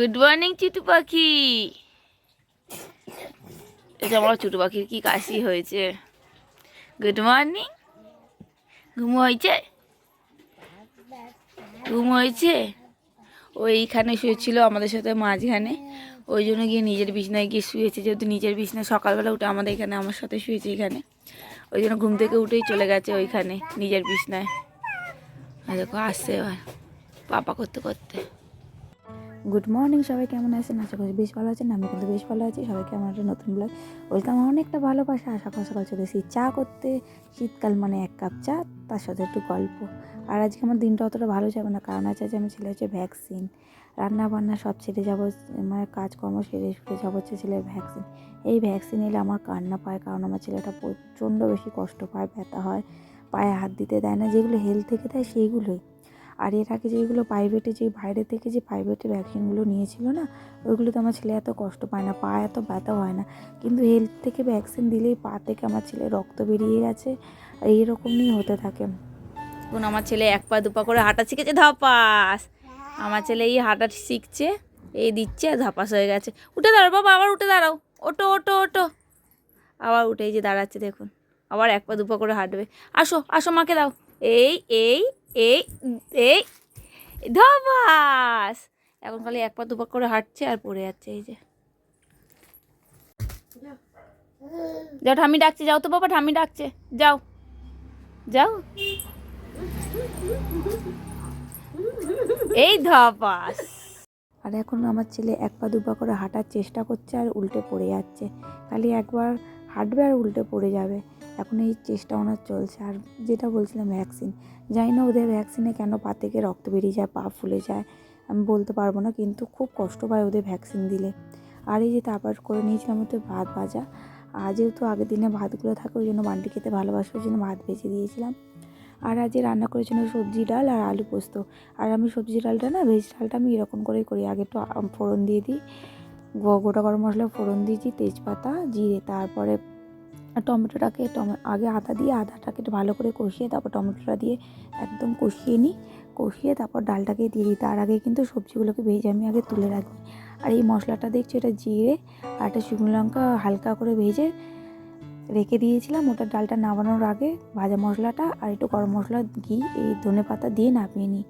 Good morning situ পাখি এটা আমার ছোটো পাখির কি কাশি হয়েছে? গুড মর্নিং ঘুম হয়েছে? ঘুম হয়েছে? ও এইখানে শুয়েছিল আমাদের সাথে মাঝখানে। ওই জন্য গিয়ে নিজের বিছনায় গিয়ে শুয়েছে। যেহেতু নিজের বিছনায় সকালবেলা উঠে আমাদের এখানে, আমার সাথে শুয়েছে এখানে। ওই জন্য ঘুম থেকে উঠেই চলে গেছে ওইখানে, নিজের বিছনায়। দেখো, আসছে এবার। পাপা করতে করতে। গুড মর্নিং সবাই কেমন আছেন? আশা করি বেশ ভালো আছেন, আমি কিন্তু বেশ ভালো আছি। সবাইকে আমার একটা নতুন ব্লগ ওয়েলকাম অনেকটা ভালোবাসা। আশা সকাল সকাল চলে চা করতে। শীতকাল মানে এক কাপ চা, তার সাথে একটু গল্প। আর আজকে আমার দিনটা অতটা ভালো যাবে না, কারণ আছে যে আমার ছেলে হচ্ছে ভ্যাকসিন রান্না বান্না সব ছেড়ে যাব মানে কাজকর্ম সেরে সুরে যাব হচ্ছে ছেলের ভ্যাকসিন এই ভ্যাকসিন এলে আমার কান্না পায়, কারণ আমার ছেলেটা প্রচণ্ড বেশি কষ্ট পায়, ব্যথা হয়, পায়ে হাত দিতে দেয় না, যেগুলো হেলথ থেকে দেয় সেইগুলোই। আর এর আগে যেগুলো প্রাইভেটে যে বাইরে থেকে যে প্রাইভেটে ভ্যাকসিনগুলো নিয়েছিল না, ওইগুলোতে আমার ছেলে এত কষ্ট পায় না, পা এত ব্যথা হয় না। কিন্তু হেলথ থেকে ভ্যাকসিন দিলেই পা থেকে আমার ছেলে রক্ত বেরিয়ে গেছে এইরকমই হতে থাকে। এখন আমার ছেলে এক পা দুপা করে হাঁটা শিখেছে, ধাপাস। আমার ছেলে এই হাঁটা শিখছে, এই দিচ্ছে, ধাপাস হয়ে গেছে। উঠে দাঁড়াও বাবা, আবার উঠে দাঁড়াও। ওটো ওটো ওটো আবার উঠে যে দাঁড়াচ্ছে, দেখুন। আবার এক পা দুপা করে হাঁটবে। আসো আসো মাকে দাও। এই এই এই এই ধবাস এখন খালি এক পা দুপা করে হাঁটছে আর পড়ে যাচ্ছে, এই যে। যাও ঠামি ডাকছে, যাও তো বাবা ঠামি ডাকছে। যাও। যাও। এই ধপাস! আর এখন আমার ছেলে এক পা দুপা করে হাঁটার চেষ্টা করছে আর উল্টে পড়ে যাচ্ছে। খালি একবার হাঁটবে আর উল্টে পড়ে যাবে। এখন এই চেষ্টা ওনার চলছে। আর যেটা বলছিলাম ভ্যাকসিন জানি না ওদের ভ্যাকসিনে কেন পা থেকে রক্ত বেরিয়ে যায়, পা ফুলে যায়, আমি বলতে পারব না, কিন্তু খুব কষ্ট পায় ওদের ভ্যাকসিন দিলে। আর এই যে তারপর করে নিয়েছিলাম হচ্ছে ভাত ভাজা। আর যেহেতু আগের দিনে ভাতগুলো থাকে, ওই জন্য বান্টি খেতে ভালোবাসে, ওই জন্য ভাত ভেজে দিয়েছিলাম। আর আজকে রান্না করেছিলাম সবজি ডাল আর আলু পোস্ত। আর আমি সবজি ডালটা না ভেজ ডালটা আমি এরকম করেই করি। আগে একটু ফোড়ন দিয়ে দিই গোটা গরম মশলা ফোড়ন দিয়েছি, তেজপাতা, জিরে, তারপরে টমেটোটাকে টমে, আগে আদা দিয়ে আদাটাকে একটু ভালো করে কষিয়ে তারপর টমেটোটা দিয়ে একদম কষিয়ে নিই। কষিয়ে তারপর ডালটাকে দিয়ে দিই। তার আগে কিন্তু সবজিগুলোকে ভেজে আমি আগে তুলে রাখি। আর এই মশলাটা দেখছি এটা জিরে আর একটা শুকনো লঙ্কা হালকা করে ভেজে রেখে দিয়েছিলাম। ওটা ডালটা নামানোর আগে ভাজা মশলাটা আর একটু গরম মশলা, ঘি, এই ধনে পাতা দিয়ে নামিয়ে নিই।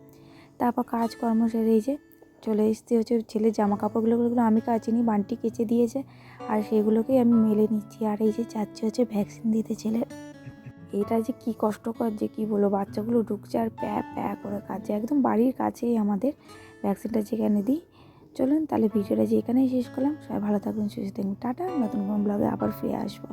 তারপর কাজকর্ম সেরে যে চলে এসেছি হচ্ছে ছেলের জামা কাপড়গুলো গুলো আমি কাচিনি, বান্টি কেচে দিয়েছে আর সেগুলোকেই আমি মেলে নিচ্ছি। আর এই যে যাচ্ছে হচ্ছে ভ্যাকসিন দিতে ছেলে। এটা যে কি কষ্টকর যে কি বলব, বাচ্চাগুলো ঢুকছে আর প্যা প্যা করে কাছে একদম বাড়ির কাছেই আমাদের ভ্যাকসিনটা যেখানে দিই। চলুন তাহলে ভিডিওটা যে এখানেই শেষ করলাম। সবাই ভালো থাকবেন সুস্থ থাকবেন টাটা, নতুন কোনো ব্লগে আবার ফিরে আসব।